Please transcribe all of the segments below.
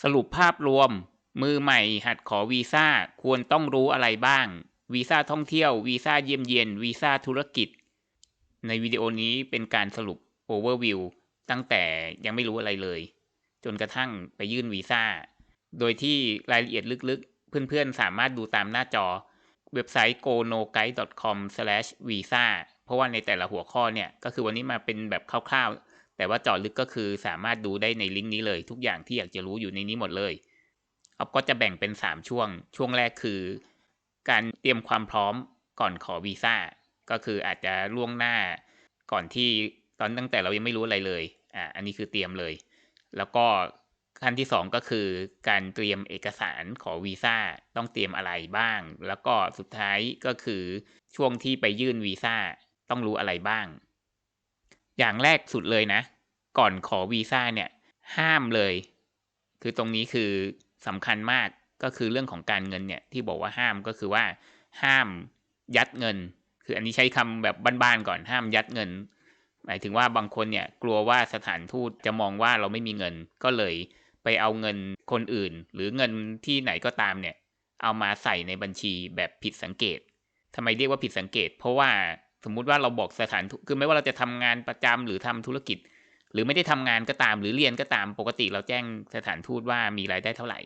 สรุปภาพรวม มือใหม่หัดขอวีซ่าควรต้องรู้อะไรบ้าง วีซ่าท่องเที่ยว วีซ่าเยี่ยมเยียน วีซ่าธุรกิจ ในวิดีโอนี้เป็นการสรุปโอเวอร์วิวตั้งแต่ยังไม่รู้อะไรเลย จนกระทั่งไปยื่นวีซ่า โดยที่รายละเอียดลึกๆ เพื่อนๆ สามารถดูตามหน้าจอ เว็บไซต์ gonoguide.com/visa เพราะว่าในแต่ละหัวข้อเนี่ย ก็คือวันนี้มาเป็นแบบคร่าวๆ แต่ว่าเจาะลึกก็คือสามารถดูได้ในลิงก์นี้เลย ทุกอย่างที่อยากจะรู้อยู่ในนี้หมดเลยออฟก็จะแบ่งเป็น 3 ช่วง ช่วงแรกคือ การเตรียมความพร้อมก่อนขอวีซ่าก็คืออาจจะล่วงหน้าก่อนที่ตอนตั้งแต่เรายังไม่รู้อะไรเลยอ่าอันนี้คือเตรียมเลย แล้วก็ขั้นที่ 2 ก็คือการเตรียมเอกสารขอวีซ่าต้องเตรียมอะไรบ้าง แล้วก็สุดท้ายก็คือช่วงที่ไปยื่นวีซ่าต้องรู้อะไรบ้าง อย่างแรกสุดเลยนะ ก่อนขอวีซ่าเนี่ย ห้ามเลย คือตรงนี้คือสำคัญมากก็คือเรื่องของการเงินเนี่ยที่บอกว่าห้ามก็คือว่า ห้ามยัดเงิน คืออันนี้ใช้คำแบบบ้านๆก่อนห้ามยัดเงิน หมายถึงว่าบางคนเนี่ยกลัวว่าสถานทูตจะมองว่าเราไม่มีเงิน ก็เลยไปเอาเงินคนอื่น หรือเงินที่ไหนก็ตามเนี่ย เอามาใส่ในบัญชีแบบผิดสังเกตทำไมเรียกว่าผิดสังเกต เพราะว่า สมมุติว่าเราบอกสถานคือไม่ว่าเราจะทำงานประจำหรือทำธุรกิจ หรือไม่ได้ทำงานก็ตาม หรือเรียนก็ตามปกติเราแจ้งสถานทูตว่ามีรายได้เท่าไหร่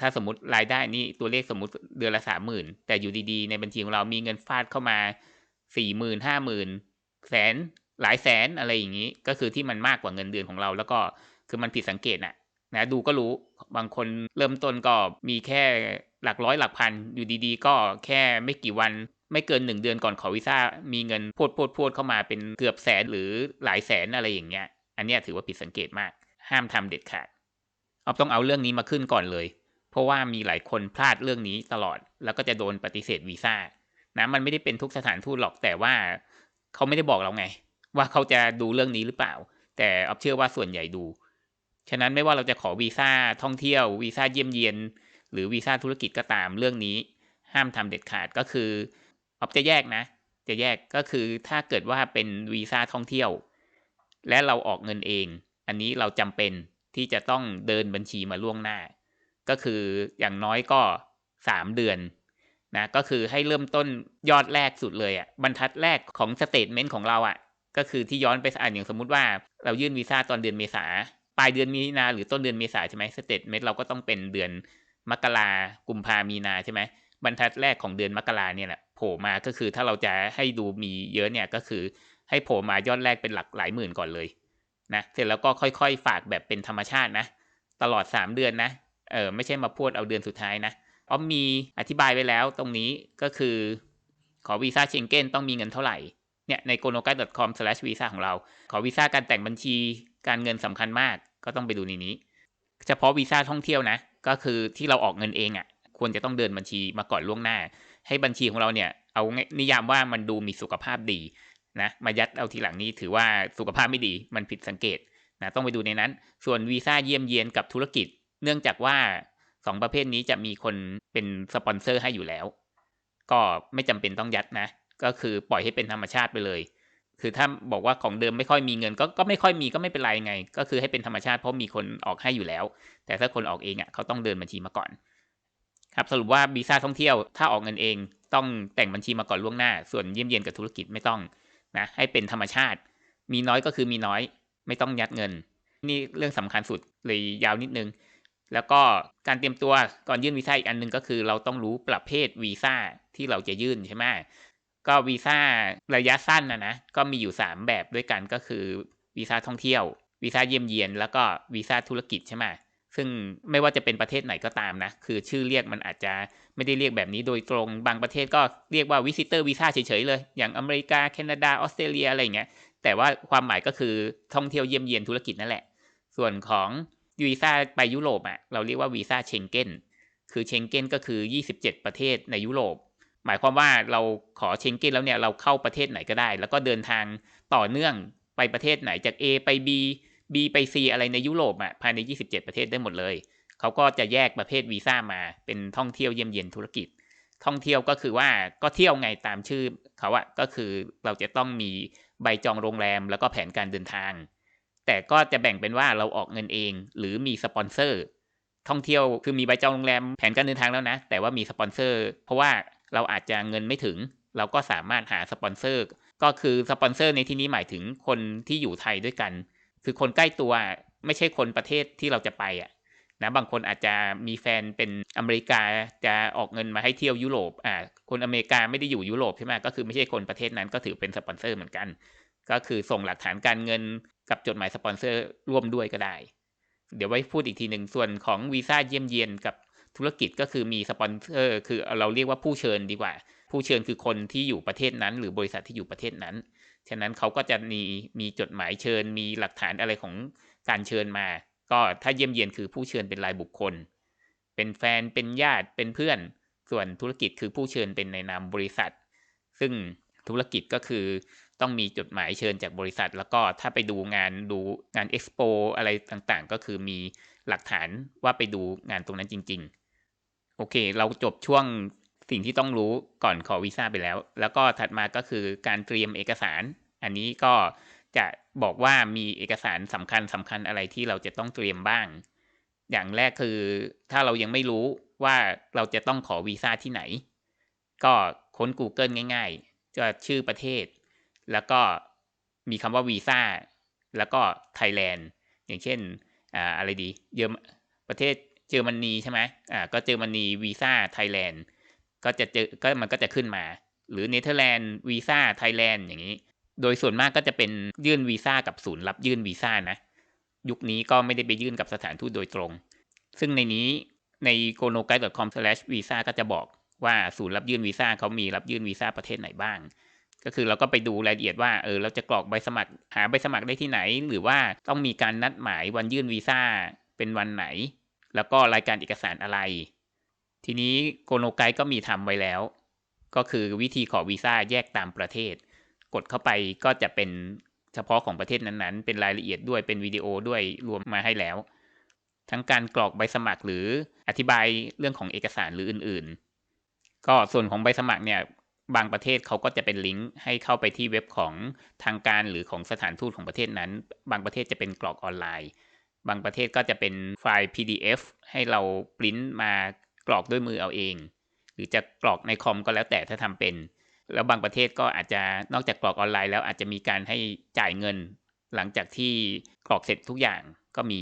ถ้าสมมติรายได้นี่ตัวเลขสมมติเดือนละสามหมื่นแต่อยู่ดีๆ ในบัญชีของเรามีเงินฟาดเข้ามาสี่หมื่นห้าหมื่นแสนหลายแสนอะไรอย่างนี้ ก็คือที่มันมากกว่าเงินเดือนของเรา แล้วก็คือมันผิดสังเกตน่ะนะดูก็รู้บางคนเริ่มต้นก็มีแค่หลักร้อยหลักพันอยู่ดีๆ ก็แค่ไม่กี่วัน ไม่เกินหนึ่งเดือนก่อนขอวีซ่ามีเงินพวดพวดพวดเข้ามาเป็นเกือบแสนหรือหลายแสนอะไรอย่างเงี้ย อันนี้ถือว่าผิดสังเกตมาก ห้ามทำเด็ดขาดเอาต้องเอาเรื่องนี้มาขึ้นก่อนเลย เพราะว่ามีหลายคนพลาดเรื่องนี้ตลอด แล้วก็จะโดนปฏิเสธวีซ่านะมันไม่ได้เป็นทุกสถานทูตหรอกแต่ว่าเขาไม่ได้บอกเราไง ว่าเขาจะดูเรื่องนี้หรือเปล่า แต่ออฟเชื่อว่าส่วนใหญ่ดู ฉะนั้นไม่ว่าเราจะขอวีซ่าท่องเที่ยววีซ่าเยี่ยมเยียนหรือวีซ่าธุรกิจก็ตามเรื่องนี้ ห้ามทำเด็ดขาดก็คือ ออฟจะแยกนะ จะแยกก็คือถ้าเกิดว่าเป็นวีซ่าท่องเที่ยว และเราออกเงินเอง อันนี้เราจำเป็นที่จะต้องเดินบัญชีมาล่วงหน้า ก็คืออย่างน้อยก็สามเดือนนะก็คือให้เริ่มต้นยอดแรกสุดเลยอะ่ะบรรทัดแรกของสเตทเมนต์ของเราอะ่ะก็คือที่ย้อนไปอ่านอย่างสมมุติว่าเรายื่นวีซ่าตอนเดือนเมษาปลายเดือนมีนาหรือต้นเดือนเมษาใช่ไหมสเตทเมนต์เราก็ต้องเป็นเดือนมกรากุมภามีนาใช่ไหมบรรทัดแรกของเดือนมกราเนี่ยแหละโผล่มาก็คือถ้าเราจะให้ดูมีเยอะเนี่ยก็คือให้โผล่มายอดแรกเป็นหลักหลายหมื่นก่อนเลยนะเสร็จแล้วก็ค่อยๆ ฝากแบบเป็นธรรมชาตินะ ตลอด 3 เดือนนะเออไม่ใช่มาพูดเอาเดือนสุดท้ายนะออมมีอธิบายไว้แล้วตรงนี้ก็คือ ขอวีซ่าเชงเก้นต้องมีเงินเท่าไหร่เนี่ยใน g o n o g a c o m v i s a ของเรา ขอวีซ่าการแต่งบัญชีการเงินสำคัญมากก็ต้องไปดูในนี้ เฉพาะวีซ่าท่องเที่ยวนะ ก็คือที่เราออกเงินเองอะ่ะควรจะต้องเดินบัญชีมาก่อนล่วงหน้า ให้บัญชีของเราเนี่ยเอานิยามว่ามันดูมีสุขภาพดีนะมายัดเอาทีหลังนี้ถือว่าสุขภาพไม่ดีมันผิดสังเกตนะต้องไปดูในนั้น ส่วนวีซ่าเยี่ยมเยียนกับธุรกิจ เนื่องจากว่าสองประเภทนี้จะมีคนเป็นสปอนเซอร์ให้อยู่แล้ว ก็ไม่จำเป็นต้องยัดนะ ก็คือปล่อยให้เป็นธรรมชาติไปเลย คือถ้าบอกว่าของเดิมไม่ค่อยมีเงิน ก็ก็ไม่ค่อยมีก็ไม่เป็นไรไง ก็คือให้เป็นธรรมชาติเพราะมีคนออกให้อยู่แล้ว แต่ถ้าคนออกเองอะเขาต้องเดินบัญชีมาก่อน ครับสรุปว่าวีซ่าท่องเที่ยวถ้าออกเงินเองต้องแต่งบัญชีมาก่อนล่วงหน้า ส่วนเยี่ยมเยียนกับธุรกิจไม่ต้องนะให้เป็นธรรมชาติ มีน้อยก็คือมีน้อยไม่ต้องยัดเงิน นี่เรื่องสำคัญสุดเลยยาวนิดนึง แล้วก็การเตรียมตัวก่อนยื่นวีซ่าอีกอันนึงก็คือ เราต้องรู้ประเภทวีซ่าที่เราจะยื่นใช่ไหมก็วีซ่าระยะสั้นนะนะก็มีอยู่ 3 แบบด้วยกันก็คือวีซ่าท่องเที่ยววีซ่าเยี่ยมเยียน แล้วก็วีซ่าธุรกิจใช่ไหม ซึ่งไม่ว่าจะเป็นประเทศไหนก็ตามนะ คือชื่อเรียกมันอาจจะไม่ได้เรียกแบบนี้โดยตรง บางประเทศก็เรียกว่าวิสิเตอร์วีซ่าเฉยๆเลย อย่างอเมริกา แคนาดา ออสเตรเลียอะไรเงี้ย แต่ว่าความหมายก็คือท่องเที่ยวเยี่ยมเยียนธุรกิจนั่นแหละ ส่วนของวีซ่าไปยุโรปอะ เราเรียกว่าวีซ่าเชงเก้น คือเชงเก้นก็คือ 27 ประเทศในยุโรป หมายความว่าเราขอเชงเก้นแล้วเนี่ยเราเข้าประเทศไหนก็ได้ แล้วก็เดินทางต่อเนื่องไปประเทศไหนจาก A ไป B B ไป C อะไรในยุโรปอะภายใน 27 ประเทศได้หมดเลย เขาก็จะแยกประเภทวีซ่ามาเป็นท่องเที่ยวเยี่ยมเยียนธุรกิจ ท่องเที่ยวก็คือว่าก็เที่ยวไงตามชื่อเขาอะก็คือเราจะต้องมีใบจองโรงแรมแล้วก็แผนการเดินทาง แต่ก็จะแบ่งเป็นว่าเราออกเงินเอง หรือมีสปอนเซอร์ ท่องเที่ยวคือมีใบจองโรงแรมแผนการเดินทางแล้วนะ แต่ว่ามีสปอนเซอร์ เพราะว่าเราอาจจะเงินไม่ถึง เราก็สามารถหาสปอนเซอร์ ก็คือสปอนเซอร์ในที่นี้หมายถึงคนที่อยู่ไทยด้วยกัน คือคนใกล้ตัวไม่ใช่คนประเทศที่เราจะไปอะนะบางคนอาจจะมีแฟนเป็นอเมริกาจะออกเงินมาให้เที่ยวยุโรปอ่าคนอเมริกาไม่ได้อยู่ยุโรปใช่ไหมก็คือไม่ใช่คนประเทศนั้นก็ถือเป็นสปอนเซอร์เหมือนกัน ก็คือส่งหลักฐานการเงินกับจดหมายสปอนเซอร์ร่วมด้วยก็ได้ เดี๋ยวไว้พูดอีกทีหนึ่งส่วนของวีซ่าเยี่ยมเยียนกับธุรกิจก็คือมีสปอนเซอร์คือเราเรียกว่าผู้เชิญดีกว่า ผู้เชิญคือคนที่อยู่ประเทศนั้น หรือบริษัทที่อยู่ประเทศนั้น ฉะนั้นเขาก็จะมีมีจดหมายเชิญ มีหลักฐานอะไรของการเชิญมา ก็ถ้าเยี่ยมเยียนคือผู้เชิญเป็นรายบุคคล เป็นแฟนเป็นญาติเป็นเพื่อน ส่วนธุรกิจคือผู้เชิญเป็นในนามบริษัท ซึ่งธุรกิจก็คือต้องมีจดหมายเชิญจากบริษัท แล้วก็ถ้าไปดูงานดูงานเอ็กซ์โปอะไรต่างๆ ก็คือมีหลักฐานว่าไปดูงานตรงนั้นจริง ๆ โอเค เราจบช่วง สิ่งที่ต้องรู้ก่อนขอวีซ่าไปแล้ว แล้วก็ถัดมาก็คือการเตรียมเอกสาร อันนี้ก็จะบอกว่ามีเอกสารสำคัญสำคัญอะไรที่เราจะต้องเตรียมบ้าง อย่างแรกคือถ้าเรายังไม่รู้ว่าเราจะต้องขอวีซ่าที่ไหน ก็ค้น Google ง่าย ๆ จะชื่อประเทศ แล้วก็มีคำว่าวีซ่าแล้วก็ไทยแลนด์อย่างเช่นอ่าอะไรดี เยอรประเทศเยอรมนีใช่ไหมอ่าก็เยอรมนีวีซ่าไทยแลนด์ ก็จะเจอก็มันก็จะขึ้นมา หรือเนเธอร์แลนด์วีซ่าไทยแลนด์อย่างนี้ โดยส่วนมากก็จะเป็นยื่นวีซ่ากับศูนย์รับยื่นวีซ่านะ ยุคนี้ก็ไม่ได้ไปยื่นกับสถานทูตโดยตรง ซึ่งในนี้ใน g o n o g u i d e c o m v i s a ก็จะบอกว่าศูนย์รับยื่นวีซ่าเขามีรับยื่นวีซ่าประเทศไหนบ้าง ก็คือเราก็ไปดูรายละเอียดว่าเออเราจะกรอกใบสมัครหาใบสมัครได้ที่ไหน หรือว่าต้องมีการนัดหมายวันยื่นวีซ่าเป็นวันไหน แล้วก็รายการเอกสารอะไร ทีนี้โกโนไกก็มีทำไว้แล้ว ก็คือวิธีขอวีซ่าแยกตามประเทศ กดเข้าไปก็จะเป็นเฉพาะของประเทศนั้นๆ เป็นรายละเอียดด้วยเป็นวิดีโอด้วยรวมมาให้แล้ว ทั้งการกรอกใบสมัครหรืออธิบายเรื่องของเอกสารหรืออื่นๆ ก็ส่วนของใบสมัครเนี่ยบางประเทศเขาก็จะเป็นลิงก์ให้เข้าไปที่เว็บของทางการหรือของสถานทูตของประเทศนั้น บางประเทศจะเป็นกรอกออนไลน์ บางประเทศก็จะเป็นไฟล์ PDF ให้เราปริ้นมา กรอกด้วยมือเอาเอง หรือจะกรอกในคอมก็แล้วแต่ถ้าทำเป็น แล้วบางประเทศก็อาจจะนอกจากกรอกออนไลน์แล้วอาจจะมีการให้จ่ายเงิน หลังจากที่กรอกเสร็จทุกอย่างก็มี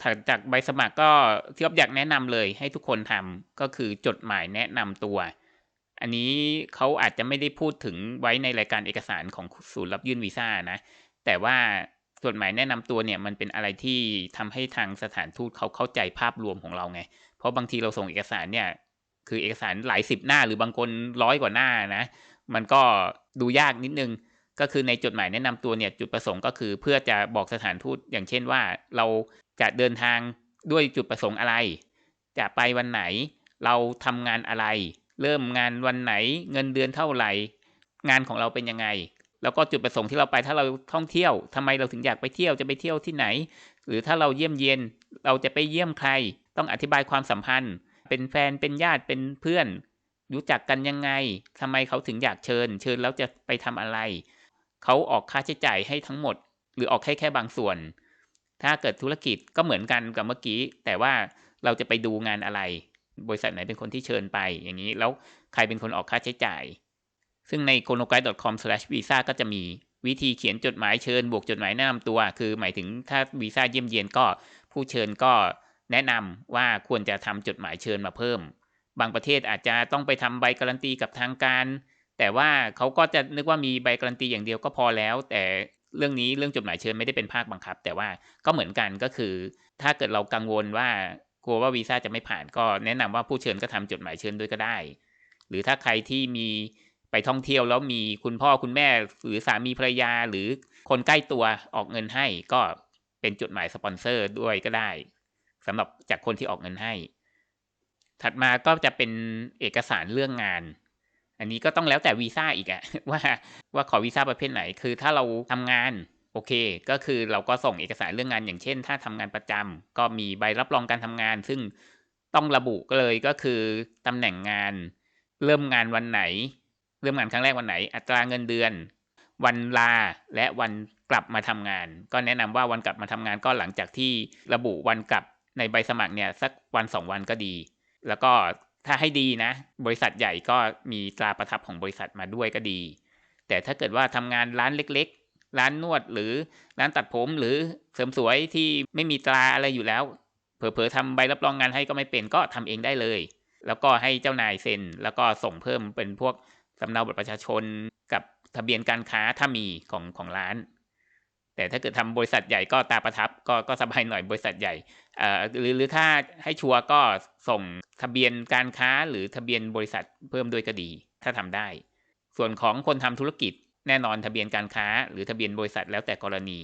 ถัดจากใบสมัครก็ที่อ๊อฟอยากแนะนำเลยให้ทุกคนทำก็คือจดหมายแนะนำตัว อันนี้เขาอาจจะไม่ได้พูดถึงไว้ในรายการเอกสารของศูนย์รับยื่นวีซ่านะ แต่ว่าจดหมายแนะนำตัวเนี่ยมันเป็นอะไรที่ทำให้ทางสถานทูตเขาเข้าใจภาพรวมของเราไง เพราะบางทีเราส่งเอกสารเนี่ย คือเอกสารหลายสิบหน้าหรือบางคนร้อยกว่าหน้านะ มันก็ดูยากนิดนึง ก็คือในจดหมายแนะนำตัวเนี่ยจุดประสงค์ก็คือเพื่อจะบอกสถานทูตอย่างเช่นว่า เราจะเดินทางด้วยจุดประสงค์อะไร จะไปวันไหน เราทำงานอะไร เริ่มงานวันไหน เงินเดือนเท่าไหร่ งานของเราเป็นยังไง แล้วก็จุดประสงค์ที่เราไปถ้าเราท่องเที่ยวทำไมเราถึงอยากไปเที่ยวจะไปเที่ยวที่ไหน หรือถ้าเราเยี่ยมเยียนเราจะไปเยี่ยมใคร ต้องอธิบายความสัมพันธ์ เป็นแฟนเป็นญาติเป็นเพื่อน รู้จักกันยังไงทำไมเขาถึงอยากเชิญ เชิญแล้วจะไปทำอะไร เขาออกค่าใช้จ่ายให้ทั้งหมด หรือออกแค่แค่บางส่วน ถ้าเกิดธุรกิจก็เหมือนกันกับเมื่อกี้ แต่ว่าเราจะไปดูงานอะไร บริษัทไหนเป็นคนที่เชิญไป อย่างนี้แล้วใครเป็นคนออกค่าใช้จ่าย ซึ่งใน g o n o g a i c o m v i s a ก็จะมีวิธีเขียนจดหมายเชิญบวกจดหมายแนะนำตัว คือหมายถึงถ้าวีซ่าเยี่ยมเยียนก็ผู้เชิญก็ แนะนำว่าควรจะทำจดหมายเชิญมาเพิ่ม บางประเทศอาจจะต้องไปทำใบการันตีกับทางการ แต่ว่าเขาก็จะนึกว่ามีใบการันตีอย่างเดียวก็พอแล้ว แต่เรื่องนี้เรื่องจดหมายเชิญไม่ได้เป็นภาคบังคับ แต่ว่าก็เหมือนกันก็คือ ถ้าเกิดเรากังวลว่ากลัวว่าวีซ่าจะไม่ผ่านก็แนะนำว่าผู้เชิญก็ทำจดหมายเชิญด้วยก็ได้ หรือถ้าใครที่มีไปท่องเที่ยวแล้วมีคุณพ่อคุณแม่หรือสามีภรรยาหรือคนใกล้ตัวออกเงินให้ก็เป็นจดหมายสปอนเซอร์ด้วยก็ได้ สำหรับจากคนที่ออกเงินให้ ถัดมาก็จะเป็นเอกสารเรื่องงาน อันนี้ก็ต้องแล้วแต่วีซ่าอีกอะว่าว่าขอวีซ่าประเภทไหน คือถ้าเราทำงานโอเค ก็คือเราก็ส่งเอกสารเรื่องงาน อย่างเช่น ถ้าทำงานประจำก็มีใบรับรองการทำงาน ซึ่งต้องระบุก็เลยก็คือตำแหน่งงาน เริ่มงานวันไหน เริ่มงานครั้งแรกวันไหน อัตราเงินเดือน วันลาและวันกลับมาทำงาน ก็แนะนำว่าวันกลับมาทำงานก็หลังจากที่ระบุวันกลับ ในใบสมัครเนี่ยสักวันสองวันก็ดี แล้วก็ถ้าให้ดีนะ บริษัทใหญ่ก็มีตราประทับของบริษัทมาด้วยก็ดี แต่ถ้าเกิดว่าทำงานร้านเล็ก ๆ ร้านนวดหรือร้านตัดผมหรือเสริมสวยที่ไม่มีตราอะไรอยู่แล้ว เผลอๆทำใบรับรองงานให้ก็ไม่เป็นก็ทำเองได้เลย แล้วก็ให้เจ้านายเซ็น แล้วก็ส่งเพิ่มเป็นพวกสำเนาบัตรประชาชนกับทะเบียนการค้าถ้ามีของของร้าน แต่ถ้าเกิดทำบริษัทใหญ่ก็ตาประทับก็ก็สบายหน่อยบริษัทใหญ่อ่าหรือหรือถ้าให้ชัวร์ก็ส่งทะเบียนการค้าหรือทะเบียนบริษัทเพิ่มด้วยก็ดี ถ้าทำได้ ส่วนของคนทำธุรกิจแน่นอนทะเบียนการค้า หรือทะเบียนบริษัทแล้วแต่กรณี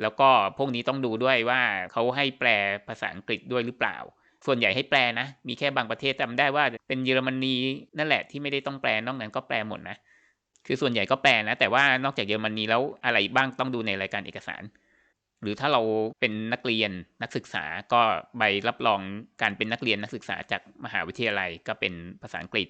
แล้วก็พวกนี้ต้องดูด้วยว่าเขาให้แปลภาษาอังกฤษด้วยหรือเปล่า ส่วนใหญ่ให้แปลนะ มีแค่บางประเทศจำได้ว่าเป็นเยอรมนีนั่นแหละที่ไม่ได้ต้องแปลนอกนั้นก็แปลหมดนะ คือส่วนใหญ่ก็แปลนะ แต่ว่านอกจากเยอรมนีแล้วอะไรบ้างต้องดูในรายการเอกสาร หรือถ้าเราเป็นนักเรียนนักศึกษาก็ใบรับรองการเป็นนักเรียนนักศึกษาจากมหาวิทยาลัยก็เป็นภาษาอังกฤษ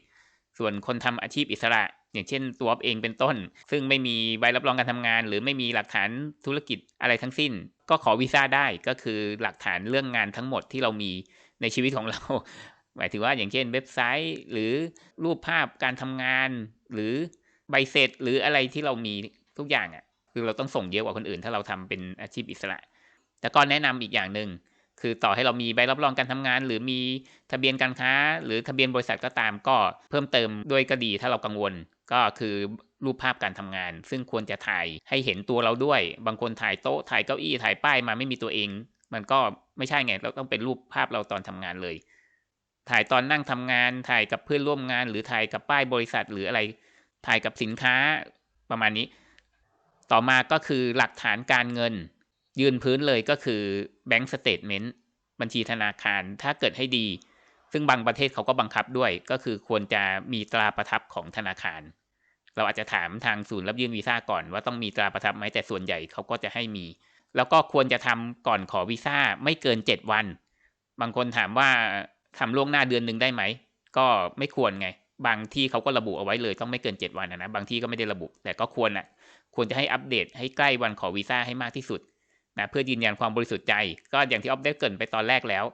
ส่วนคนทำอาชีพอิสระ อย่างเช่นตัวเองเป็นต้น ซึ่งไม่มีใบรับรองการทำงาน หรือไม่มีหลักฐานธุรกิจอะไรทั้งสิ้น ก็ขอวีซ่าได้ก็คือหลักฐานเรื่องงานทั้งหมดที่เรามีในชีวิตของเราหมายถึงว่าอย่างเช่นเว็บไซต์หรือรูปภาพการทำงานหรือ ใบเสร็จหรืออะไรที่เรามีทุกอย่างอะ คือเราต้องส่งเยอะกว่าคนอื่น ถ้าเราทำเป็นอาชีพอิสระ แต่ก็แนะนำอีกอย่างหนึ่งคือต่อให้เรามีใบรับรองการทำงาน หรือมีทะเบียนการค้า หรือทะเบียนบริษัทก็ตามก็เพิ่มเติมด้วยก็ดี ถ้าเรากังวลก็คือรูปภาพการทำงาน ซึ่งควรจะถ่ายให้เห็นตัวเราด้วย บางคนถ่ายโต๊ะถ่ายเก้าอี้ถ่ายป้ายมาไม่มีตัวเอง มันก็ไม่ใช่ไงเราต้องเป็นรูปภาพเราตอนทำงานเลย ถ่ายตอนนั่งทำงาน ถ่ายกับเพื่อนร่วมงาน หรือถ่ายกับป้ายบริษัทหรืออะไร ถ่ายกับสินค้าประมาณนี้ ต่อมาก็คือหลักฐานการเงิน ยืนพื้นเลยก็คือแบงก์สเตทเมนต์บัญชีธนาคารถ้าเกิดให้ดี ซึ่งบางประเทศเขาก็บังคับด้วย ก็คือควรจะมีตราประทับของธนาคาร เราอาจจะถามทางศูนย์รับยื่นวีซ่าก่อนว่าต้องมีตราประทับไหมแต่ส่วนใหญ่เขาก็จะให้มี แล้วก็ควรจะทำก่อนขอวีซ่าไม่เกิน 7 วัน บางคนถามว่าทำล่วงหน้าเดือนหนึ่งได้ไหม ก็ไม่ควรไง บางที่เขาก็ระบุเอาไว้เลยต้องไม่เกิน 7 วันนะบางที่ก็ไม่ได้ระบุ แต่ก็ควรอะควรจะให้อัปเดตให้ใกล้วันขอวีซ่าให้มากที่สุดนะเพื่อยืนยันความบริสุทธิ์ใจ ก็อย่างที่ออฟได้เกรินไปตอนแรกแล้ว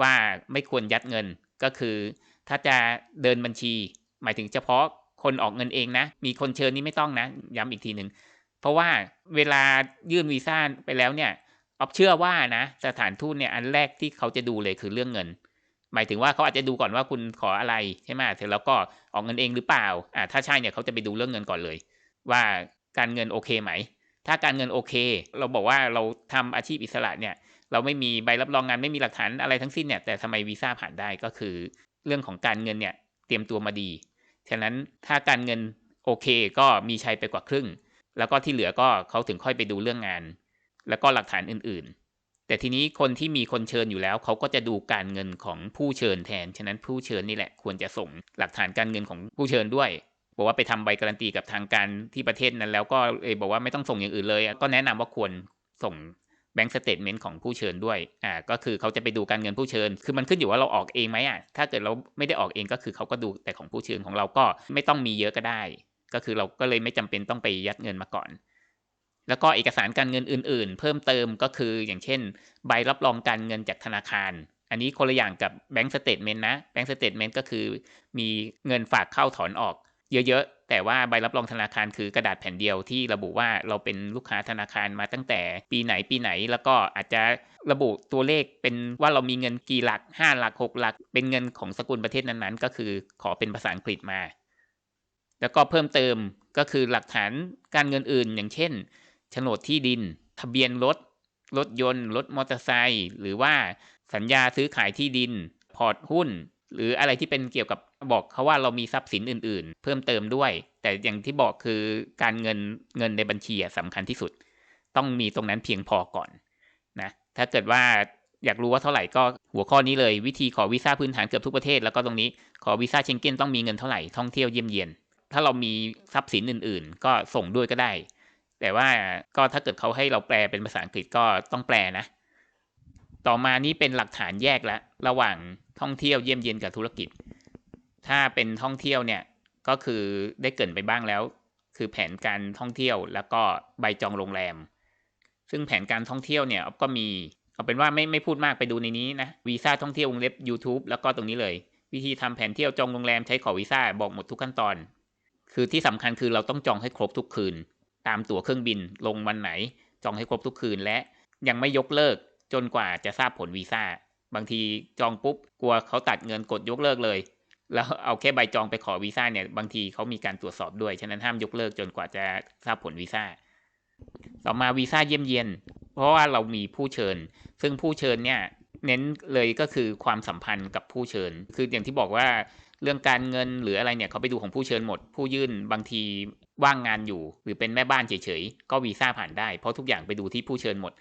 ว่าไม่ควรยัดเงินก็คือ ถ้าจะเดินบัญชี หมายถึงเฉพาะคนออกเงินเองนะ มีคนเชิญนี่ไม่ต้องนะ ย้ำอีกทีหนึ่งเพราะว่าเวลายื่นวีซ่าไปแล้วเนี่ยออฟเชื่อว่านะ สถานทูตเนี่ยอันแรกที่เขาจะดูเลยคือเรื่องเงิน หมายถึงว่าเขาอาจจะดูก่อนว่าคุณขออะไรใช่ไหมเสร็จแล้วก็ออกเงินเองหรือเปล่าอ่าถ้าใช่เนี่ยเขาจะไปดูเรื่องเงินก่อนเลย ว่าการเงินโอเคไหม ถ้าการเงินโอเค เราบอกว่าเราทำอาชีพอิสระเนี่ย เราไม่มีใบรับรองงานไม่มีหลักฐานอะไรทั้งสิ้นเนี่ยแต่ทำไมวีซ่าผ่านได้ก็คือ เรื่องของการเงินเนี่ยเตรียมตัวมาดีฉะนั้นถ้าการเงินโอเคก็มีชัยไปกว่าครึ่ง แล้วก็ที่เหลือก็เขาถึงค่อยไปดูเรื่องงาน แล้วก็หลักฐานอื่นๆ แต่ทีนี้คนที่มีคนเชิญอยู่แล้ว เขาก็จะดูการเงินของผู้เชิญแทน ฉะนั้นผู้เชิญนี่แหละควรจะส่งหลักฐานการเงินของผู้เชิญด้วยบอกว่าไปทำใบการันตีกับทางการที่ประเทศนั้นแล้วก็เออบอกว่าไม่ต้องส่งอย่างอื่นเลย ก็แนะนำว่าควรส่งแบงก์สเตทเมนต์ของผู้เชิญด้วยอ่าก็คือเขาจะไปดูการเงินผู้เชิญ คือมันขึ้นอยู่ว่าเราออกเองไหมอะถ้าเกิดเราไม่ได้ออกเองก็คือเขาก็ดูแต่ของผู้เชิญของเราก็ไม่ต้องมีเยอะก็ได้ ก็คือเราก็เลยไม่จำเป็นต้องไปยัดเงินมาก่อน แล้วก็เอกสารการเงินอื่น ๆ เพิ่มเติมก็คืออย่างเช่น ใบรับรองการเงินจากธนาคาร อันนี้คนละอย่างกับแบงก์สเตทเมนต์นะแบงก์สเตทเมนต์ก็คือ มีเงินฝากเข้าถอนออก เยอะๆ แต่ว่าใบรับรองธนาคารคือกระดาษแผ่นเดียวที่ระบุว่าเราเป็นลูกค้าธนาคารมาตั้งแต่ปีไหนปีไหน แล้วก็อาจจะระบุตัวเลขเป็นว่าเรามีเงินกี่หลัก 5 หลัก 6 หลัก เป็นเงินของสกุลประเทศนั้นๆ ก็คือขอเป็นภาษาอังกฤษมา แล้วก็เพิ่มเติมก็คือหลักฐานการเงินอื่น อย่างเช่น โฉนดที่ดิน ทะเบียนรถ รถยนต์ รถมอเตอร์ไซค์ หรือว่าสัญญาซื้อขายที่ดิน พอร์ตหุ้น หรืออะไรที่เป็นเกี่ยวกับบอกเขาว่าเรามีทรัพย์สินอื่น ๆ เพิ่มเติมด้วย แต่อย่างที่บอกคือการเงินเงินในบัญชีสำคัญที่สุด ต้องมีตรงนั้นเพียงพอก่อนนะ ถ้าเกิดว่าอยากรู้ว่าเท่าไหร่ก็หัวข้อนี้เลยวิธีขอวีซ่าพื้นฐานเกือบทุกประเทศแล้วก็ตรงนี้ขอวีซ่าเชงเก้นต้องมีเงินเท่าไหร่ท่องเที่ยวเยี่ยมเยียน ถ้าเรามีทรัพย์สินอื่น ๆ ก็ส่งด้วยก็ได้ แต่ว่าก็ถ้าเกิดเขาให้เราแปลเป็นภาษาอังกฤษก็ต้องแปลนะ ต่อมานี้เป็นหลักฐานแยกแล้วระหว่างท่องเที่ยวเยี่ยมเยียนกับธุรกิจ ถ้าเป็นท่องเที่ยวเนี่ยก็คือได้เกินไปบ้างแล้ว คือแผนการท่องเที่ยวแล้วก็ใบจองโรงแรม ซึ่งแผนการท่องเที่ยวเนี่ยก็มี เอาเป็นว่าไม่ไม่พูดมากไปดูในนี้นะวีซ่าท่องเที่ยววงเล็บ YouTube แล้วก็ตรงนี้เลย วิธีทำแผนเที่ยวจองโรงแรมใช้ขอวีซ่าบอกหมดทุกขั้นตอน คือที่สำคัญคือเราต้องจองให้ครบทุกคืน ตามตั๋วเครื่องบินลงวันไหน จองให้ครบทุกคืนและยังไม่ยกเลิกจนกว่าจะทราบผลวีซ่า บางทีจองปุ๊บกลัวเขาตัดเงินกดยกเลิกเลย แล้วเอาแค่ใบจองไปขอวีซ่าเนี่ยบางทีเขามีการตรวจสอบด้วย ฉะนั้นห้ามยกเลิกจนกว่าจะทราบผลวีซ่า ต่อมาวีซ่าเยี่ยมเยียน เพราะว่าเรามีผู้เชิญ ซึ่งผู้เชิญเนี่ยเน้นเลยก็คือความสัมพันธ์กับผู้เชิญ คืออย่างที่บอกว่าเรื่องการเงินหรืออะไรเนี่ยเขาไปดูของผู้เชิญหมด ผู้ยื่นบางที ว่างงานอยู่ หรือเป็นแม่บ้านเฉยๆ ก็วีซ่าผ่านได้ เพราะทุกอย่างไปดูที่ผู้เชิญหมด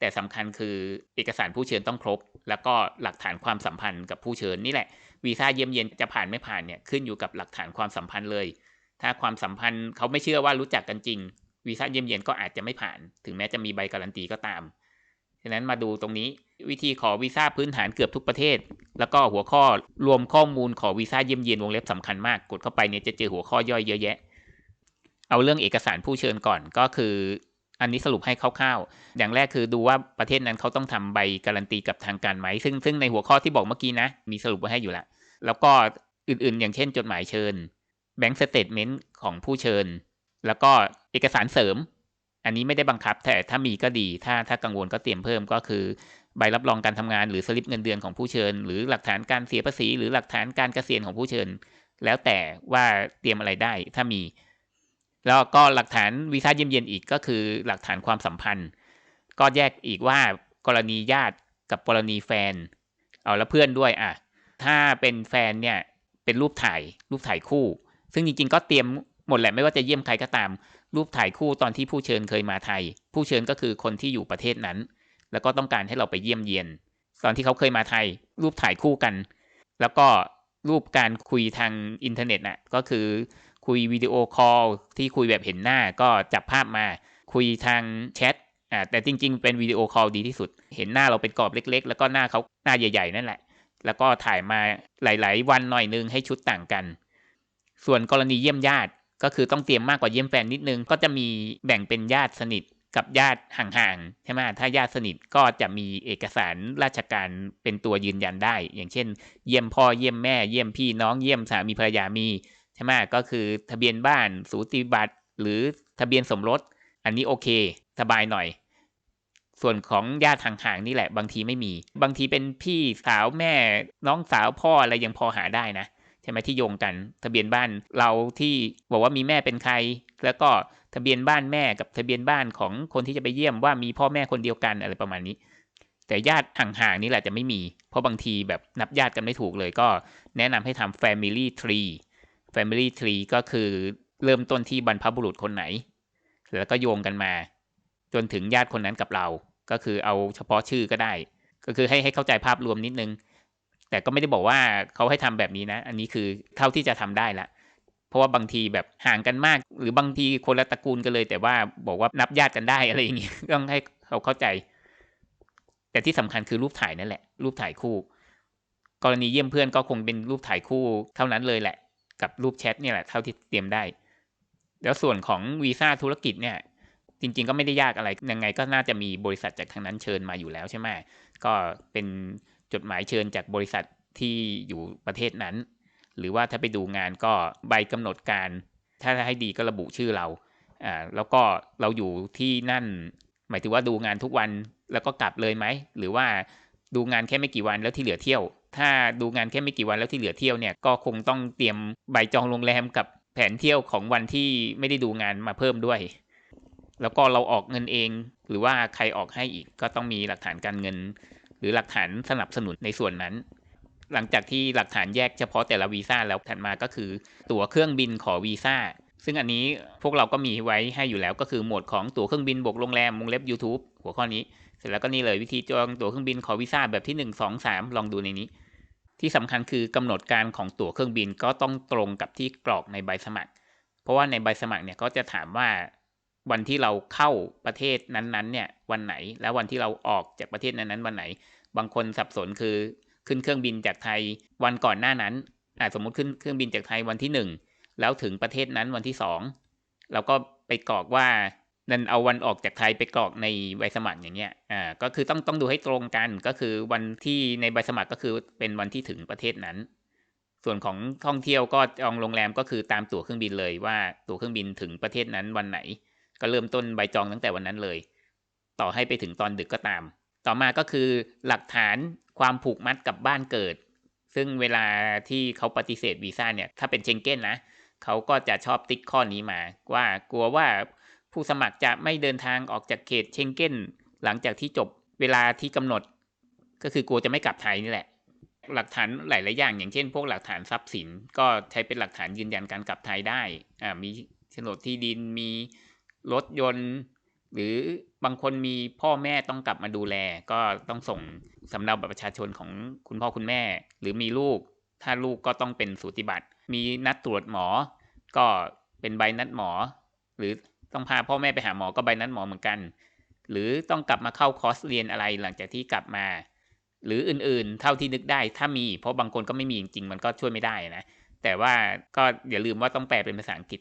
แต่สำคัญคือเอกสารผู้เชิญต้องครบ แล้วก็หลักฐานความสัมพันธ์กับผู้เชิญนี่แหละวีซ่าเยี่ยมเยียนจะผ่านไม่ผ่านเนี่ยขึ้นอยู่กับหลักฐานความสัมพันธ์เลย ถ้าความสัมพันธ์เขาไม่เชื่อว่ารู้จักกันจริงวีซ่าเยี่ยมเยียนก็อาจจะไม่ผ่าน ถึงแม้จะมีใบการันตีก็ตามฉะนั้นมาดูตรงนี้วิธีขอวีซ่าพื้นฐานเกือบทุกประเทศ แล้วก็หัวข้อรวมข้อมูลขอวีซ่าเยี่ยมเยียนวงเล็บสำคัญมาก กดเข้าไปเนี่ยจะเจอหัวข้อย่อยเยอะแยะ เอาเรื่องเอกสารผู้เชิญก่อนก็คือ อันนี้สรุปให้คร่าวๆ อย่างแรกคือดูว่าประเทศนั้นเขาต้องทำใบการันตีกับทางการไหม ซึ่งซึ่งในหัวข้อที่บอกเมื่อกี้นะ มีสรุปไว้ให้อยู่ละ แล้วก็อื่นๆ อย่างเช่น จดหมายเชิญแบงก์สเตทเมนต์ของผู้เชิญ แล้วก็เอกสารเสริม อันนี้ไม่ได้บังคับ แต่ถ้ามีก็ดี ถ้าถ้ากังวลก็เตรียมเพิ่มก็คือ ใบรับรองการทำงานหรือสลิปเงินเดือนของผู้เชิญ หรือหลักฐานการเสียภาษี หรือหลักฐานการเกษียณของผู้เชิญ แล้วแต่ว่าเตรียมอะไรได้ถ้ามี แล้วก็หลักฐานวีซ่าเยี่ยมเยียนอีกก็คือหลักฐานความสัมพันธ์ ก็แยกอีกว่ากรณีญาติกับกรณีแฟน เอาแล้วเพื่อนด้วยอะถ้าเป็นแฟนเนี่ยเป็นรูปถ่ายรูปถ่ายคู่ ซึ่งจริงๆ ก็เตรียมหมดแหละไม่ว่าจะเยี่ยมใครก็ตาม รูปถ่ายคู่ตอนที่ผู้เชิญเคยมาไทย ผู้เชิญก็คือคนที่อยู่ประเทศนั้น แล้วก็ต้องการให้เราไปเยี่ยมเยียน ตอนที่เขาเคยมาไทย รูปถ่ายคู่กัน แล้วก็รูปการคุยทางอินเทอร์เน็ตน่ะก็คือ คุยวิดีโอคอลที่คุยแบบเห็นหน้าก็จับภาพมา คุยทางแชทอ่าแต่จริง ๆ เป็นวิดีโอคอลดีที่สุด เห็นหน้าเราเป็นกรอบเล็ก ๆ แล้วก็หน้าเขาหน้าใหญ่ ๆ นั่นแหละ แล้วก็ถ่ายมาหลาย ๆ วันหน่อยนึงให้ชุดต่างกัน ส่วนกรณีเยี่ยมญาติก็คือต้องเตรียมมากกว่าเยี่ยมแฟนนิดนึง ก็จะมีแบ่งเป็นญาติสนิทกับญาติห่างๆใช่ไหมถ้าญาติสนิทก็จะมีเอกสารราชการเป็นตัวยืนยันได้ อย่างเช่น เยี่ยมพ่อเยี่ยมแม่เยี่ยมพี่น้องเยี่ยมสามีภรรยามี ใช่ไหมก็คือทะเบียนบ้านสูติบัตรหรือทะเบียนสมรส อันนี้โอเค สบายหน่อย ส่วนของญาติห่างๆนี่แหละ บางทีไม่มี บางทีเป็นพี่สาวแม่น้องสาวพ่ออะไรยังพอหาได้นะใช่ไหมที่โยงกัน ทะเบียนบ้านเราที่บอกว่ามีแม่เป็นใคร แล้วก็ทะเบียนบ้านแม่กับทะเบียนบ้านของคนที่จะไปเยี่ยมว่ามีพ่อแม่คนเดียวกันอะไรประมาณนี้ แต่ญาติห่างๆนี่แหละจะไม่มี เพราะบางทีแบบนับญาติกันไม่ถูกเลยก็แนะนำให้ทำ family tree family tree ก็คือเริ่มต้นที่บรรพบุรุษคนไหน แล้วก็โยงกันมา จนถึงญาติคนนั้นกับเรา ก็คือเอาเฉพาะชื่อก็ได้ ก็คือให้ให้เข้าใจภาพรวมนิดนึง แต่ก็ไม่ได้บอกว่าเขาให้ทำแบบนี้นะ อันนี้คือเท่าที่จะทำได้ละเพราะว่าบางทีแบบห่างกันมาก หรือบางทีคนละตระกูลกันเลย แต่ว่าบอกว่านับญาติกันได้อะไรอย่างเงี้ยต้องให้เขาเข้าใจ แต่ที่สำคัญคือรูปถ่ายนั่นแหละ รูปถ่ายคู่ กรณีเยี่ยมเพื่อนก็คงเป็นรูปถ่ายคู่เท่านั้นเลยแหละ กับรูปแชทเนี่ยแหละเท่าที่เตรียมได้ แล้วส่วนของวีซ่าธุรกิจเนี่ยจริง ๆ ก็ไม่ได้ยากอะไรยังไงก็น่าจะมีบริษัทจากทางนั้นเชิญมาอยู่แล้วใช่ไหมก็เป็นจดหมายเชิญจากบริษัทที่อยู่ประเทศนั้น หรือว่าถ้าไปดูงานก็ใบกำหนดการ ถ้าให้ดีก็ระบุชื่อเราอ่าแล้วก็เราอยู่ที่นั่น หมายถึงว่าดูงานทุกวันแล้วก็กลับเลยไหมหรือว่าดูงานแค่ไม่กี่วันแล้วที่เหลือเที่ยว ถ้าดูงานแค่ไม่กี่วันแล้วที่เหลือเที่ยวเนี่ยก็คงต้องเตรียมใบจองโรงแรมกับแผนเที่ยวของวันที่ไม่ได้ดูงานมาเพิ่มด้วย แล้วก็เราออกเงินเอง หรือว่าใครออกให้อีกก็ต้องมีหลักฐานการเงิน หรือหลักฐานสนับสนุนในส่วนนั้น หลังจากที่หลักฐานแยกเฉพาะแต่ละวีซ่าแล้วถัดมาก็คือ ตั๋วเครื่องบินขอวีซ่าซึ่งอันนี้พวกเราก็มีไว้ให้อยู่แล้วก็คือหมวดของตั๋วเครื่องบินบวกโรงแรมวงเล็บ YouTube หัวข้อนี้ เสร็จแล้วก็นี่เลยวิธีจองตั๋วเครื่องบินขอวีซ่าแบบที่ 1 2 3 ลองดูในนี้ ที่สำคัญคือกำหนดการของตั๋วเครื่องบินก็ต้องตรงกับที่กรอกในใบสมัคร เพราะว่าในใบสมัครเนี่ยก็จะถามว่าวันที่เราเข้าประเทศนั้นๆเนี่ยวันไหน แล้ววันที่เราออกจากประเทศนั้นๆวันไหน บางคนสับสนคือขึ้นเครื่องบินจากไทยวันก่อนหน้านั้นอาสมมติขึ้นเครื่องบินจากไทยวันที่หนึ่งแล้วถึงประเทศนั้นวันที่สองเราก็ไปกรอกว่า นั่นเอาวันออกจากไทยไปกรอกในใบสมัครอย่างเงี้ย อ่า ก็คือต้องต้องดูให้ตรงกัน ก็คือวันที่ในใบสมัครก็คือเป็นวันที่ถึงประเทศนั้น ส่วนของท่องเที่ยวก็จองโรงแรมก็คือตามตั๋วเครื่องบินเลยว่าตั๋วเครื่องบินถึงประเทศนั้นวันไหน ก็เริ่มต้นใบจองตั้งแต่วันนั้นเลย ต่อให้ไปถึงตอนดึกก็ตาม ต่อมาก็คือหลักฐานความผูกมัดกับบ้านเกิด ซึ่งเวลาที่เขาปฏิเสธวีซ่าเนี่ย ถ้าเป็นเชงเก้นนะเขาก็จะชอบติ๊กข้อนี้มา ว่ากลัวว่า ผู้สมัครจะไม่เดินทางออกจากเขตเชงเก้น หลังจากที่จบเวลาที่กำหนด ก็คือกลัวจะไม่กลับไทยนี่แหละ หลักฐานหลาย ๆ อย่าง อย่างเช่น พวกหลักฐานทรัพย์สินก็ใช้เป็นหลักฐานยืนยันการกลับไทยได้อ่ามีโฉนดที่ดินมีรถยนต์ หรือบางคนมีพ่อแม่ต้องกลับมาดูแล ก็ต้องส่งสำเนาบัตรประชาชนของคุณพ่อคุณแม่ หรือมีลูก ถ้าลูกก็ต้องเป็นสูติบัตรมีนัดตรวจหมอ ก็เป็นใบนัดหมอ หรือ ต้องพาพ่อแม่ไปหาหมอก็ใบนัดหมอเหมือนกัน หรือต้องกลับมาเข้าคอร์สเรียนอะไรหลังจากที่กลับมา หรืออื่นๆ เท่าที่นึกได้ถ้ามี เพราะบางคนก็ไม่มีจริงๆมันก็ช่วยไม่ได้นะแต่ว่าก็อย่าลืมว่าต้องแปลเป็นภาษาอังกฤษ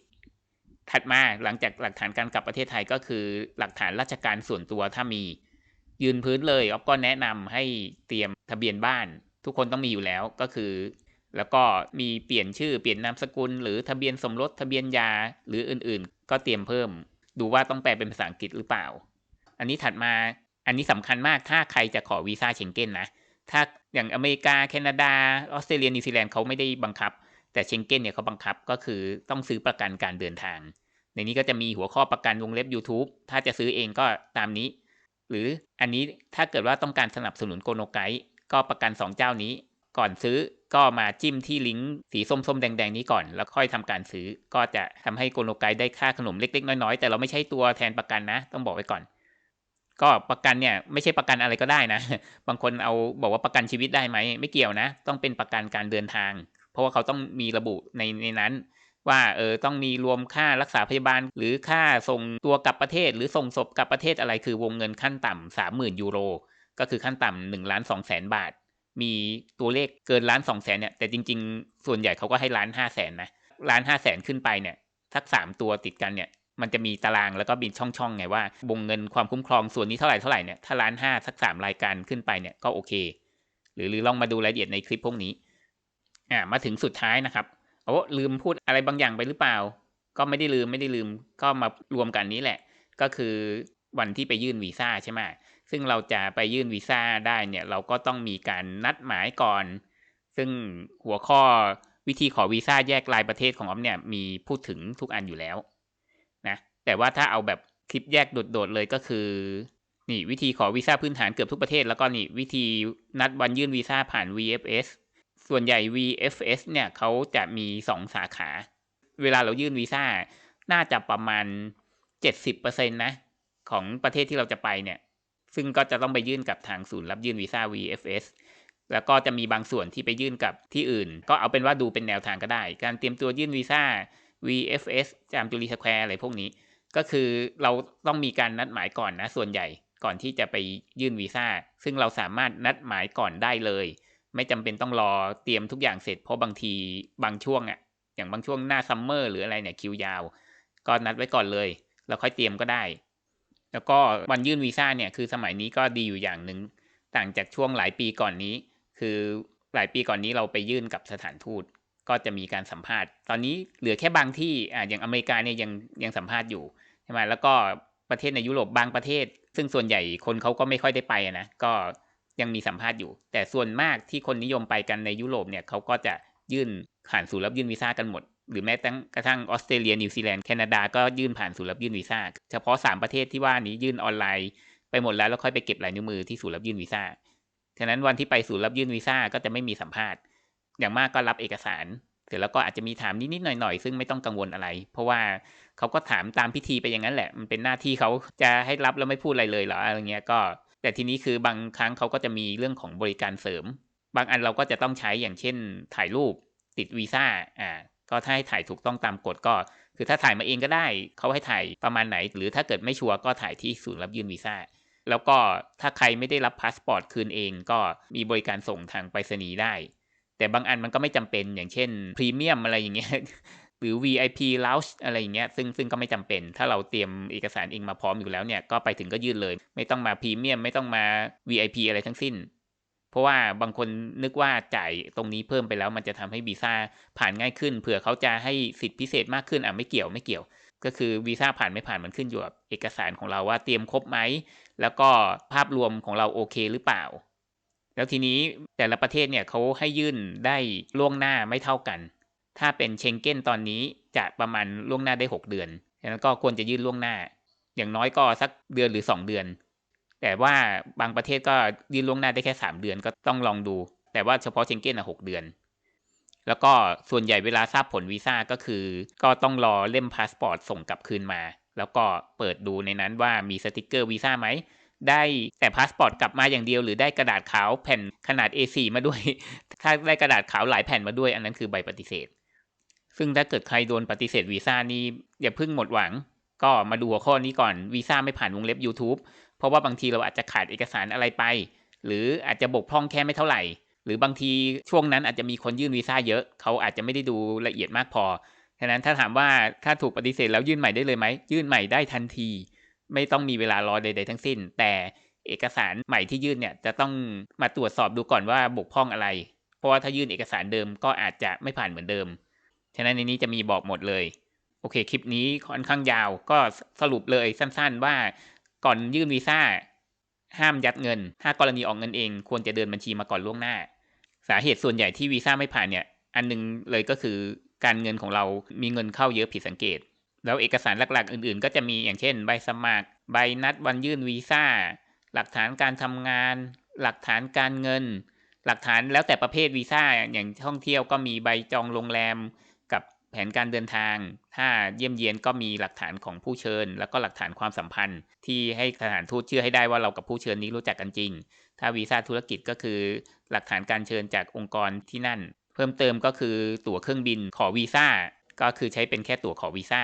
ถัดมาหลังจากหลักฐานการกลับประเทศไทยก็คือหลักฐานราชการส่วนตัวถ้ามี ยืนพื้นเลยออฟก็แนะนำให้เตรียมทะเบียนบ้าน ทุกคนต้องมีอยู่แล้วก็คือ แล้วก็มีเปลี่ยนชื่อเปลี่ยนนามสกุล หรือทะเบียนสมรสทะเบียนยาหรืออื่นๆ ก็เตรียมเพิ่ม ดูว่าต้องแปลเป็นภาษาอังกฤษหรือเปล่า อันนี้ถัดมาอันนี้สำคัญมากถ้าใครจะขอวีซ่าเชงเก้นนะถ้าอย่างอเมริกาแคนาดาออสเตรเลียนิวซีแลนด์เขาไม่ได้บังคับ แต่เชงเก้นเนี่ยเขาบังคับก็คือต้องซื้อประกันการเดินทาง ในนี้ก็จะมีหัวข้อประกันวงเล็บ YouTube ถ้าจะซื้อเองก็ตามนี้ หรืออันนี้ถ้าเกิดว่าต้องการสนับสนุนโกโนไกด์ก็ประกัน 2 เจ้านี้ ก่อนซื้อ ก็มาจิ้มที่ลิงก์สีส้มๆ แดงๆ นี้ก่อน แล้วค่อยทำการซื้อ ก็จะทำให้โกโนไกได้ค่าขนมเล็ก ๆ น้อยๆ แต่เราไม่ใช่ตัวแทนประกันนะ ต้องบอกไว้ก่อน ก็ประกันเนี่ยไม่ใช่ประกันอะไรก็ได้นะ บางคนเอาบอกว่าประกันชีวิตได้ไหมไม่เกี่ยวนะ ต้องเป็นประกันการเดินทาง เพราะว่าเขาต้องมีระบุในในนั้นว่าเออต้องมีรวมค่ารักษาพยาบาล หรือค่าส่งตัวกลับประเทศ หรือส่งศพกลับประเทศอะไรคือวงเงินขั้นต่ำสามหมื่นยูโร ก็คือขั้นต่ำหนึ่งล้านสองแสนบาท มีตัวเลขเกินล้านสองแสนเนี่ย แต่จริง ๆ ส่วนใหญ่เขาก็ให้ล้านห้าแสนนะล้านห้าแสนขึ้นไปเนี่ยสักสามตัวติดกันเนี่ย มันจะมีตารางแล้วก็บินช่องๆไงว่าวงเงินความคุ้มครองส่วนนี้เท่าไหร่เท่าไหร่เนี่ยถ้าล้านห้าสักสามรายการขึ้นไปเนี่ยก็โอเค หรือหรือลองมาดูรายละเอียดในคลิปพวกนี้อ่ามาถึงสุดท้ายนะครับโอ้ลืมพูดอะไรบางอย่างไปหรือเปล่า ก็ไม่ได้ลืมไม่ได้ลืมก็มารวมกันนี้แหละ ก็คือ วันที่ไปยื่นวีซ่าใช่ไหมซึ่งเราจะไปยื่นวีซ่าได้เนี่ยเราก็ต้องมีการนัดหมายก่อน ซึ่งหัวข้อวิธีขอวีซ่าแยกรายประเทศของออมเนี่ยมีพูดถึงทุกอันอยู่แล้วนะแต่ว่าถ้าเอาแบบคลิปแยกโดดๆเลยก็คือนี่วิธีขอวีซ่าพื้นฐานเกือบทุกประเทศ แล้วก็นี่วิธีนัดวันยื่นวีซ่าผ่าน VFS ส่วนใหญ่ VFS เนี่ยเขาจะมี 2 สาขา เวลาเรายื่นวีซ่า น่าจะประมาณ 70%นะ ของประเทศที่เราจะไปเนี่ย ซึ่งก็จะต้องไปยื่นกับทางศูนย์รับยื่นวีซ่า VFS แล้วก็จะมีบางส่วนที่ไปยื่นกับที่อื่น ก็เอาเป็นว่าดูเป็นแนวทางก็ได้ การเตรียมตัวยื่นวีซ่า VFS จามจุรีสแควร์อะไรพวกนี้ ก็คือเราต้องมีการนัดหมายก่อนนะ ส่วนใหญ่ก่อนที่จะไปยื่นวีซ่า ซึ่งเราสามารถนัดหมายก่อนได้เลย ไม่จำเป็นต้องรอเตรียมทุกอย่างเสร็จเพราะบางทีบางช่วงอะ อย่างบางช่วงหน้าซัมเมอร์หรืออะไรเนี่ยคิวยาว ก็นัดไว้ก่อนเลย แล้วค่อยเตรียมก็ได้ แล้วก็วันยื่นวีซ่าเนี่ยคือสมัยนี้ก็ดีอยู่อย่างหนึ่งต่างจากช่วงหลายปีก่อนนี้ คือหลายปีก่อนนี้เราไปยื่นกับสถานทูตก็จะมีการสัมภาษณ์ ตอนนี้เหลือแค่บางที่อ่าอย่างอเมริกาเนี่ยยังยังสัมภาษณ์อยู่ใช่ไหมแล้วก็ประเทศในยุโรปบางประเทศ ซึ่งส่วนใหญ่คนเขาก็ไม่ค่อยได้ไปนะก็ยังมีสัมภาษณ์อยู่ แต่ส่วนมากที่คนนิยมไปกันในยุโรปเนี่ยเขาก็จะยื่นผ่านศูนย์รับยื่นวีซ่ากันหมด หรือแม้กระทั่งออสเตรเลียนิวซีแลนด์แคนาดาก็ยื่นผ่านศูนย์รับยื่นวีซ่าเฉพาะ 3 ประเทศที่ว่านี้ยื่นออนไลน์ไปหมดแล้วแล้วค่อยไปเก็บลายนิ้วมือที่ศูนย์รับยื่นวีซ่าฉะนั้นวันที่ไปศูนย์รับยื่นวีซ่าก็จะไม่มีสัมภาษณ์ อย่างมากก็รับเอกสาร เสร็จแล้วก็อาจจะมีถามนิดๆหน่อยๆ ซึ่งไม่ต้องกังวลอะไร เพราะว่าเขาก็ถามตามพิธีไปอย่างนั้นแหละ มันเป็นหน้าที่เขาจะให้รับแล้วไม่พูดอะไรเลยเหรออะไรเงี้ยก็ แต่ทีนี้คือบางครั้งเขาก็จะมีเรื่องของบริการเสริม บางอันเราก็จะต้องใช้อย่างเช่น ถ่ายรูปติดวีซ่าอ่า ก็ถ้าให้ถ่ายถูกต้องตามกฎก็ คือถ้าถ่ายมาเองก็ได้ เขาให้ถ่ายประมาณไหน หรือถ้าเกิดไม่ชัวร์ก็ถ่ายที่ศูนย์รับยื่นวีซ่าแล้วก็ถ้าใครไม่ได้รับพาสปอร์ตคืนเองก็มีบริการส่งทางไปรษณีย์ได้ แต่บางอันมันก็ไม่จำเป็นอย่างเช่นพรีเมียมอะไรอย่างเงี้ยหรือ VIP lounge อะไรอย่างเงี้ยซึ่งซึ่งก็ไม่จำเป็น ถ้าเราเตรียมเอกสารเองมาพร้อมอยู่แล้วเนี่ยก็ไปถึงก็ยื่นเลย ไม่ต้องมาพรีเมียมไม่ต้องมา VIP อะไรทั้งสิ้น เพราะว่าบางคนนึกว่าจ่ายตรงนี้เพิ่มไปแล้ว มันจะทำให้วีซ่าผ่านง่ายขึ้นเผื่อเขาจะให้สิทธิพิเศษมากขึ้นอะไม่เกี่ยวไม่เกี่ยว ก็คือวีซ่าผ่านไม่ผ่านมันขึ้นอยู่กับเอกสารของเราว่าเตรียมครบไหมแล้วก็ภาพรวมของเราโอเคหรือเปล่า แล้วทีนี้แต่ละประเทศเนี่ยเขาให้ยื่นได้ล่วงหน้าไม่เท่ากัน ถ้าเป็นเชงเก้นตอนนี้จะประมาณล่วงหน้าได้ 6 เดือนฉะนั้นก็ควรจะยื่นล่วงหน้า อย่างน้อยก็สักเดือนหรือ 2 เดือน แต่ว่าบางประเทศก็ยื่นล่วงหน้าได้แค่ 3 เดือนก็ต้องลองดู แต่ว่าเฉพาะเชงเก้นอะ6เดือน แล้วก็ส่วนใหญ่เวลาทราบผลวีซ่าก็คือ ก็ต้องรอเล่มพาสปอร์ตส่งกลับคืนมา แล้วก็เปิดดูในนั้นว่ามีสติกเกอร์วีซ่าไหมได้แต่พาสปอร์ตกลับมาอย่างเดียว หรือได้กระดาษขาวแผ่นขนาด A4 มาด้วย ถ้าได้กระดาษขาวหลายแผ่นมาด้วย อันนั้นคือใบปฏิเสธ ซึ่งถ้าเกิดใครโดนปฏิเสธวีซ่านี่อย่าเพิ่งหมดหวัง ก็มาดูหัวข้อนี้ก่อนวีซ่าไม่ผ่านวงเล็บ YouTube ราะว่าบางทีเราอาจจะขาดเอกสารอะไรไป หรืออาจจะบกพร่องแค่ไม่เท่าไหร่ หรือบางทีช่วงนั้นอาจจะมีคนยื่นวีซ่าเยอะ เขาอาจจะไม่ได้ดูละเอียดมากพอฉะนั้นถ้าถามว่าถ้าถูกปฏิเสธแล้วยื่นใหม่ได้เลยไหมยื่นใหม่ได้ทันที ไม่ต้องมีเวลารอใดๆทั้งสิ้น แต่เอกสารใหม่ที่ยื่นเนี่ยจะต้องมาตรวจสอบดูก่อนว่าบกพร่องอะไร เพราะว่าถ้ายื่นเอกสารเดิมก็อาจจะไม่ผ่านเหมือนเดิม ฉะนั้นในนี้จะมีบอกหมดเลย โอเคคลิปนี้ค่อนข้างยาวก็สรุปเลยสั้นๆว่า ก่อนยื่นวีซ่า ห้ามยัดเงิน ถ้ากรณีออกเงินเอง ควรจะเดินบัญชีมาก่อนล่วงหน้า สาเหตุส่วนใหญ่ที่วีซ่าไม่ผ่านเนี่ย อันหนึงเลยก็คือการเงินของเรามีเงินเข้าเยอะผิดสังเกต แล้วเอกสารหลักๆ อื่นๆ ก็จะมีอย่างเช่น ใบสมัคร ใบนัดวันยื่นวีซ่า หลักฐานการทำงาน หลักฐานการเงิน หลักฐานแล้วแต่ประเภทวีซ่าอย่างท่องเที่ยวก็มีใบจองโรงแรม แผนการเดินทาง ถ้าเยี่ยมเยียนก็มีหลักฐานของผู้เชิญ แล้วก็หลักฐานความสัมพันธ์ ที่ให้สถานทูตเชื่อให้ได้ว่าเรากับผู้เชิญนี้รู้จักกันจริง ถ้าวีซ่าธุรกิจก็คือ หลักฐานการเชิญจากองค์กรที่นั่น เพิ่มเติมก็คือตั๋วเครื่องบินขอวีซ่าก็คือใช้เป็นแค่ตั๋วขอวีซ่า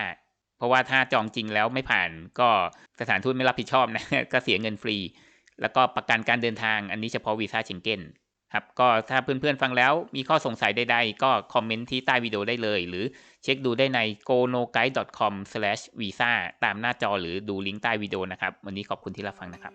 เพราะว่าถ้าจองจริงแล้วไม่ผ่านก็สถานทูตไม่รับผิดชอบนะก็เสียเงินฟรี แล้วก็ประกันการเดินทางอันนี้เฉพาะวีซ่าเชงเก้น ครับก็ถ้าเพื่อนๆฟังแล้วมีข้อสงสัยใดๆ ก็คอมเมนต์ที่ใต้วิดีโอได้เลย หรือเช็คดูได้ใน gonoguide.com/visa ตามหน้าจอหรือดูลิงก์ใต้วิดีโอนะครับ วันนี้ขอบคุณที่รับฟังนะครับ